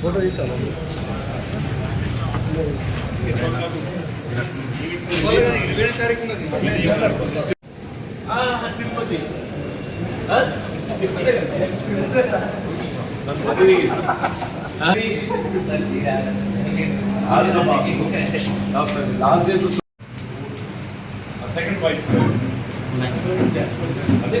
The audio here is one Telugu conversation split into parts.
ఫోటో తీస్తాను తిరుపతి సెకండ్ వైఫ్ అదే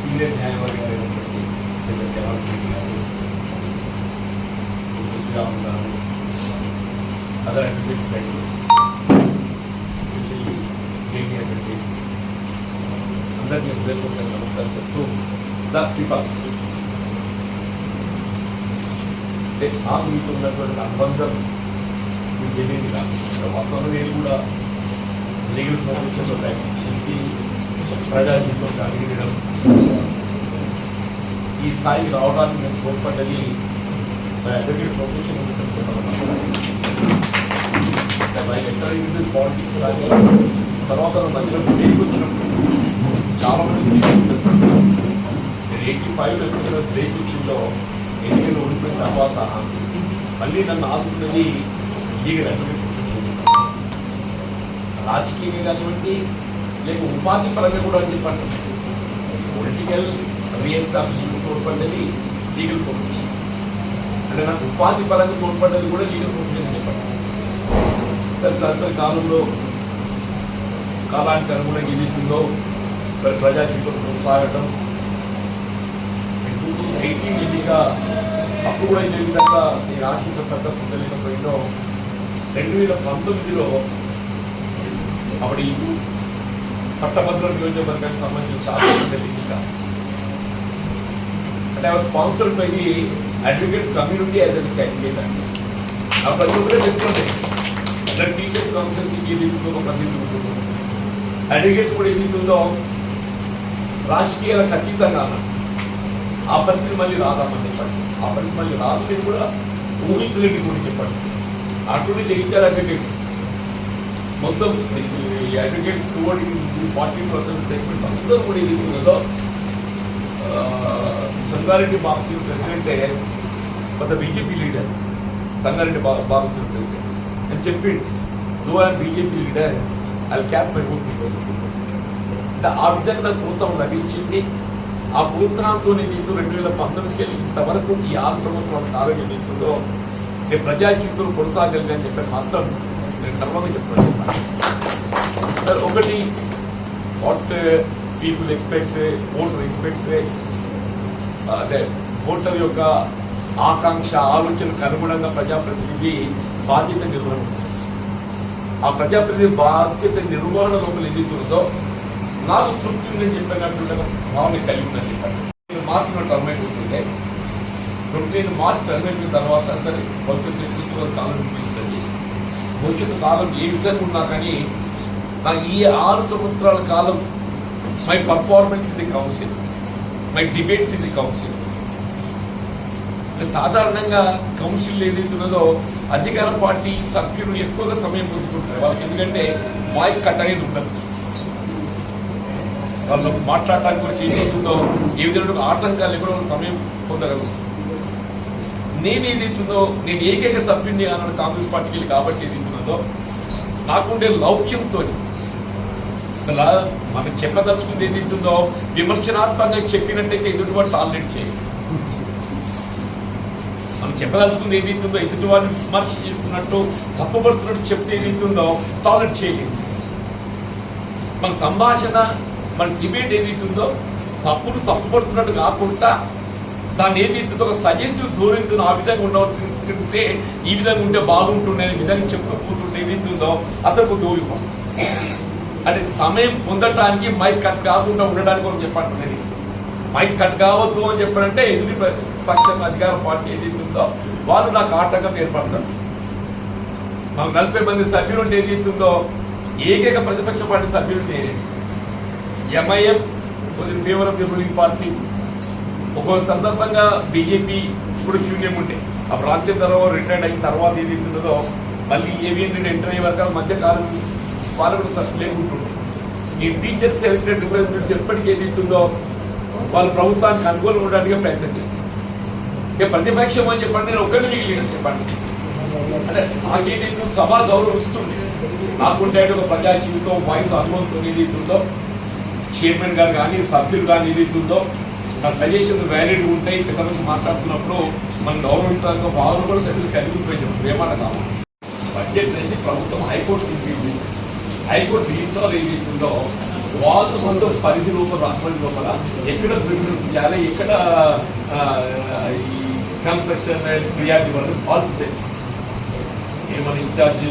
सीनियर न्यायवादी अदर एडमिट फ्रेंड्स న్యాయవాది గారు అదర్ అడ్వకేట్ ఫ్రెండ్స్ అందరికీ హృదయపూర్వక నమస్కారం చెప్తూ దా శ్రీపాద్ అంటే నాకు మీకు ఉన్నటువంటి అనుబంధం మీకు తెలియదు కాదు వాస్తవంగా నేను కూడా లీగల్ ప్రొఫెషన్లో ప్రాక్టీస్ చేసి ప్రజాజీవితంలో అడిగడం ఈ స్థాయికి రావడానికి నేను తోడ్పడ్డది అడ్వకేట్ ప్రొఫెషన్ పాలిటిక్స్ కానీ తర్వాత నా మధ్యలో బ్రేక్ వచ్చినప్పుడు చాలా మంది నేను ఎయిటీ ఫైవ్లో ఎప్పుడైనా బ్రేక్ వచ్చిందో ఎన్నికలు ఓడిపోయిన తర్వాత మళ్ళీ నన్ను ఆదుకున్నది లీగల్ రాజకీయంగా కానివ్వండి లేక ఉపాధి పరంగా కూడా అని చెప్పండి. పొలిటికల్ రీఎస్టాబ్లిష్మెంట్ తోడ్పడ్డది లీగల్ ప్రొఫెషన్ అంటే నాకు ఉపాధి పరంగా తోడ్పడ్డది కూడా లీగల్ ప్రొఫెషన్ అని చెప్పండి తదుపరి కాలంలో కాలానికి అనుగుణంగా ఏదైతుందో మరి ప్రజాజీవితం కొనసాగటం టూ థౌసండ్ ఎయిటీన్ ఈజీగా అప్పుడు కూడా ఇదే విధంగా నేను ఆశించిన పెద్ద పొందలేకపోయిందో రెండు వేల పంతొమ్మిదిలో అప్పుడు ఈ పట్టభద్రం నియోజకవర్గానికి సంబంధించిన చాలా తెలియక అంటే ఆ sponsored by the advocates community as an candidate అండి ఆ ప్రతి ఒక్కరే చెప్తుండే అట్లా టీచర్స్ కౌన్సిల్స్కి ఏది ఉంటుందో ప్రతి ఉంటుందో అడ్వకేట్స్ కూడా ఏది ఉంటుందో రాజకీయాలకు అతీతంగా ఆ పరిస్థితి మళ్ళీ రాదామని చెప్పండి ఆ పరిస్థితి మళ్ళీ రాదని కూడా ఊహించలేని కూడా చెప్పండి అటువంటి జగిత్యాల అడ్వకేట్స్ మొత్తం ఈ advocates toward forty percent segment అందరూ కూడా ఇది ఉన్నదో సంగారెడ్డి బాబు ప్రెసిడెంటే కొంత BJP leader Sangareddy Babu Babu president అని చెప్పిండు నువ్వు బీజేపీ లీడర్ అది క్యాస్ట్ మై ఓట్ అంటే ఆ విధంగా నాకు లభించింది. ఆ ప్రోత్సాహంతో నీకు రెండు వేల పంతొమ్మిదికి వెళ్ళి ఇంతవరకు ఈ ఆరు సంవత్సరాల ఆరోగ్య ఏదైతుందో నేను ప్రజా జీవితంలో కొనసాగలిగా అని చెప్పి మాత్రం నేను గర్వంగా చెప్పాను ఒకటి what people expects voter expects అదే ఓటర్ యొక్క ఆకాంక్ష ఆలోచనకు అనుగుణంగా ప్రజాప్రతినిధి బాధ్యత నిర్వహణ. ఆ ప్రజాప్రతినిధి బాధ్యత నిర్వహణ లోపల ఏదైతుందో నాకు తృప్తి ఉందని చెప్పినటువంటి భావన కలిగి ఉందని చెప్పాను నేను మార్చిన టర్మేట్ ఉంటుంది నేను మార్చి టర్మేట్ తర్వాత సరే భవిష్యత్తు ఎక్కువ కాలం చూపిస్తుంది. భవిష్యత్తు కాలం ఏ విధంగా ఉన్నా కానీ నా ఈ ఆరు సంవత్సరాల కాలం my performance in the council my debates in the council సాధారణంగా కౌన్సిల్ ఏదైతే ఉన్నదో అధికార పార్టీ సభ్యులు ఎక్కువగా సమయం పొందుతుంటారు. వాళ్ళకి ఎందుకంటే వాయిస్ కట్ అనేది ఉండదు. వాళ్ళు మాట్లాడటానికి కూడా చేస్తుందో ఏ విధంగా ఆటంకాలు కూడా సమయం పొందగలరు నేను ఏదైతుందో నేను ఏకైక సభ్యుడిని అన్న కాంగ్రెస్ పార్టీకి వెళ్ళి కాబట్టి ఏదైతున్నదో నాకుండే లౌక్యంతో అలా మనం చెప్పదలుచుకుంది ఏదైతుందో విమర్శనాత్మకంగా చెప్పినట్టయితే ఎదుటివాడు టాలరేట్ చేయాలి మనం చెప్పదలుచుకుంది ఏదైతుందో ఎదుటివారిని విమర్శ చేస్తున్నట్టు తప్పుపడుతున్నట్టు చెప్తే ఏదైతుందో టాలరేట్ చేయలేదు మన సంభాషణ మన డిబేట్ ఏదైతుందో తప్పును తప్పుపడుతున్నట్టు కాకుండా దాన్ని ఏదైతుందో ఒక సజెస్టివ్ ధోరణితో ఆ విధంగా ఉండవలసింటే ఈ విధంగా ఉంటే బాగుంటుండే అనే విధంగా చెప్తూ కూర్చుంటే ఏదైతుందో అతను దోరికం అంటే సమయం పొందటానికి మైక్ కట్ కాకుండా ఉండడానికి కూడా చెప్పండి మైక్ కట్ కావద్దు అని చెప్పారంటే ఎదుటి పక్షం అధికార పార్టీ ఏదైతుందో వాళ్ళు నాకు ఆటంకం ఏర్పడతారు. మాకు నలభై మంది సభ్యులు ఉంటే ఏదైతుందో ఏకైక ప్రతిపక్ష పార్టీ సభ్యులు నేనే MIM favour of the ruling party ఒక్కొక్క సందర్భంగా బీజేపీ ఇప్పుడు శూన్యం ఉండే ఆ ప్రాంతం తర్వాత రిటైర్డ్ అయిన తర్వాత ఏది మళ్ళీ ఏవిఎన్ నుండి ఎంటర్ అయ్యే వరకు మధ్య కాలం వాళ్ళు కూడా సస్టు లేకుంటుండే. ఈ టీచర్స్ ఎలక్టెడ్ రిప్రజెంటేటివ్స్ ఎప్పటికీ ఏది ఉంటుందో వాళ్ళు ప్రభుత్వానికి అనుకూలంగా ఉండడానికి ప్రయత్నం చేస్తారు ఇక ప్రతిపక్షం అని చెప్పండి నేను ఒకరిని మిగిలిన చెప్పండి. అంటే నాకేదైతే సభా గౌరవం ఇస్తుంది నాకుంటే ఒక ప్రజా జీవితం వాయిస్ అనుభవంతో ఏది చైర్మన్ గారు కానీ సభ్యులు కానీ ఏది ఉందో నా సజెషన్ వ్యాలిడ్ ఉంటాయి ఇక్కడ నుంచి మాట్లాడుతున్నప్పుడు గవర్నమెంట్ దాంట్లో వారు కూడా సభ్యులు కలిగి పోయి ఏమన్నా కావాలి. బడ్జెట్ అనేది ప్రభుత్వం హైకోర్టు తీసింది హైకోర్టు రిజిస్టర్ ఏదైతుందో వాళ్ళు ముందు పరిధి లోపల రాష్ట్రం లోపల ఎక్కడ ప్రిఫరెన్స్ చేయాలి ఎక్కడ ఈ కన్స్ట్రక్షన్ ప్రియారిటీ వాళ్ళు వాళ్ళు చేయాలి. నేను మన ఇన్ఛార్జ్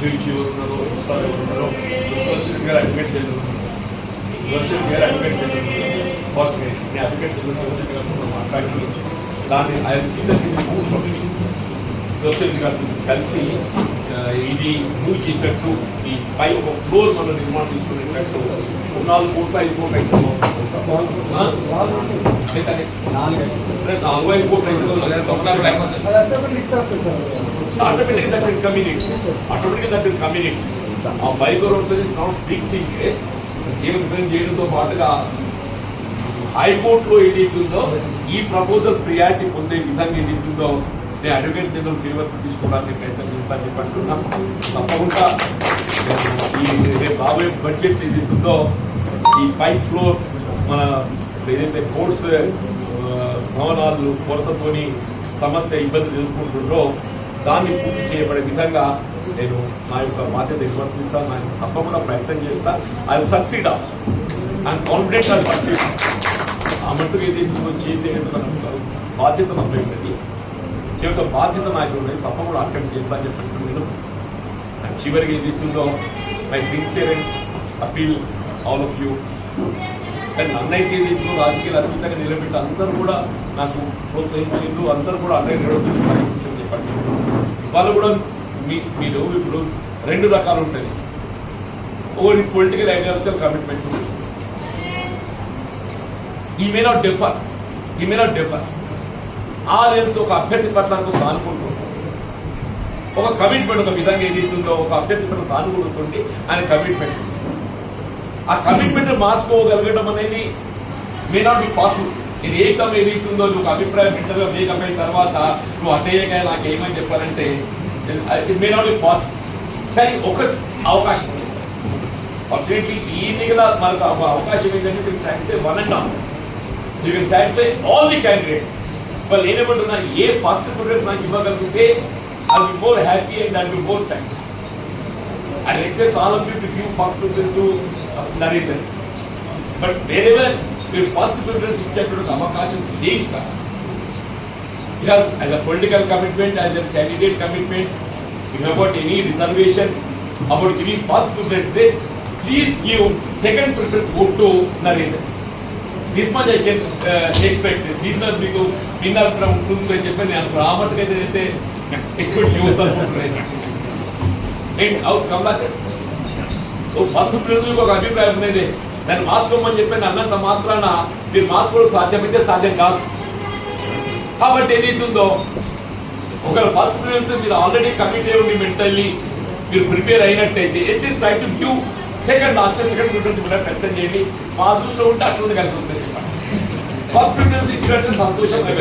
జూచి ఉన్నారు ఇన్స్టాల్ ఉన్నారు అడ్మిట్ చేస్తున్నారు సోషల్ గారు అడ్మిట్ చేస్తున్నారు ఓకే నేను అడ్మిట్ చేస్తున్న సోషల్ గారు మాట్లాడి దాన్ని ఆయన సోషల్ గారు కలిసి ఆ, ఇది మూవ్ చేసేటట్టు ఈ పై ఒక ఫ్లోర్ మనం నిర్మాణం తీసుకునేటట్టు నాలుగు కోట్ల ఐదు కోట్ల అయితే ఆ? లేదండి. నాలుగు ఐదు కోట్ల అయితే స్వప్నాలు లేకపోతే automatic that will community automatic that will community ఆ five roads is not big thing CM resign చేయడంతో పాటుగా హైకోర్టులో ఏదైతుందో ఈ ప్రపోజల్ ప్రియారిటీ పొందే విధంగా ఏదైతుందో నేను అడ్వకేట్ జనరల్ ఫీవర్కి తీసుకోవడానికి ప్రయత్నం చేస్తాను చెప్పంటున్నాను తప్పకుండా ఈ రేపు రాబోయే బడ్జెట్ ఏదైతుందో ఈ ఫైవ్ ఫ్లోర్ మన ఏదైతే కోర్స్ భవనాలు కొరతతోని సమస్య ఇబ్బంది ఎదుర్కొంటుందో దాన్ని పూర్తి చేయబడే విధంగా నేను నా యొక్క బాధ్యత నిర్వర్తిస్తాను. నేను తప్పకుండా ప్రయత్నం చేస్తా. I succeed of I'm confident I succeed ఆ మట్టుకు ఏదైతే చేసే బాధ్యత నాకు యొక్క బాధ్యత నాకు ఉన్నది. తప్పకుండా అటెంప్ట్ చేస్తా అని చెప్పి నేను అండ్ చివరికి ఏది ఇచ్చిందో my sincere and appeal all of you and నన్నైతే ఏది ఇచ్చిందో రాజకీయాలు అద్భుతంగా నిలబెట్టి అందరూ కూడా నాకు ప్రోత్సహించారు అందరూ కూడా అన్నయ్య నిలబెట్టారు వాళ్ళు కూడా మీ మీరు ఇప్పుడు రెండు రకాలు ఉంటాయి. ఒకటి పొలిటికల్ ఐడియాలజికల్ కమిట్మెంట్ ఈ మే నాట్ డిఫర్ ఈ మే నాట్ డిఫర్ ఆ లెన్స్ ఒక అభ్యర్థి పట్ల అనుకో సానుకుంటూ ఒక కమిట్మెంట్ ఒక విధంగా ఏది ఒక అభ్యర్థి పట్ల సానుకుంటుంది ఆయన కమిట్మెంట్ ఆ కమిట్మెంట్ మార్చుకోగలగడం అనేది మే నాట్ బి పాసిబుల్ ఇది ఏకం ఏదైతుందో నువ్వు అభిప్రాయం ఇంటర్గా అయిన తర్వాత నువ్వు అటయ్యగా నాకు ఏమని చెప్పారంటే ఇట్ మే నాట్ పాసిబుల్ కానీ ఒక అవకాశం ఉంది. ఫార్చునేట్లీ ఈ మిగతా మనకు అవకాశం ఏంటంటే మీకు satisfy one and half you can satisfy all the candidates వాళ్ళు ఏమేమంటున్నా ఏ ఫస్ట్ ప్రిఫరెన్స్ నాకు ఇవ్వగలిగితే I be more happy and I be more thanks I request all of you to give first preference to Narender but Your first preference is to Kamakaj and Singh ka. You have as a political commitment, as a candidate commitment, if you have got any reservation about giving first preference, say, please give second preference vote to Narendra. This much I can uh, expect. This must be good. Winner from Kundu Japan and Ramat Kajate expect you the And out come back. तो फ़र्स्ट प्रेस को अभिप्राय अपने दे నేను మార్చుకోమని చెప్పి అన్నంత మాత్రాన మీరు మార్చుకోవడం సాధ్యమైతే సాధ్యం కాదు. కాబట్టి ఏదైతుందో ఒకవేళ ఫస్ట్ ప్రిఫరెన్స్ మీరు ఆల్రెడీ కమిట్ అయ్యి ఉండి మెంటల్లీ మీరు ప్రిపేర్ అయినట్టయితే at least try to give second option second preference కూడా ప్రయత్నం చేయండి. మా దృష్టిలో ఉంటే అట్లా కలిసి ఉంటుంది. ఫస్ట్ ప్రిఫరెన్స్ ఇచ్చినట్టు సంతోషంగా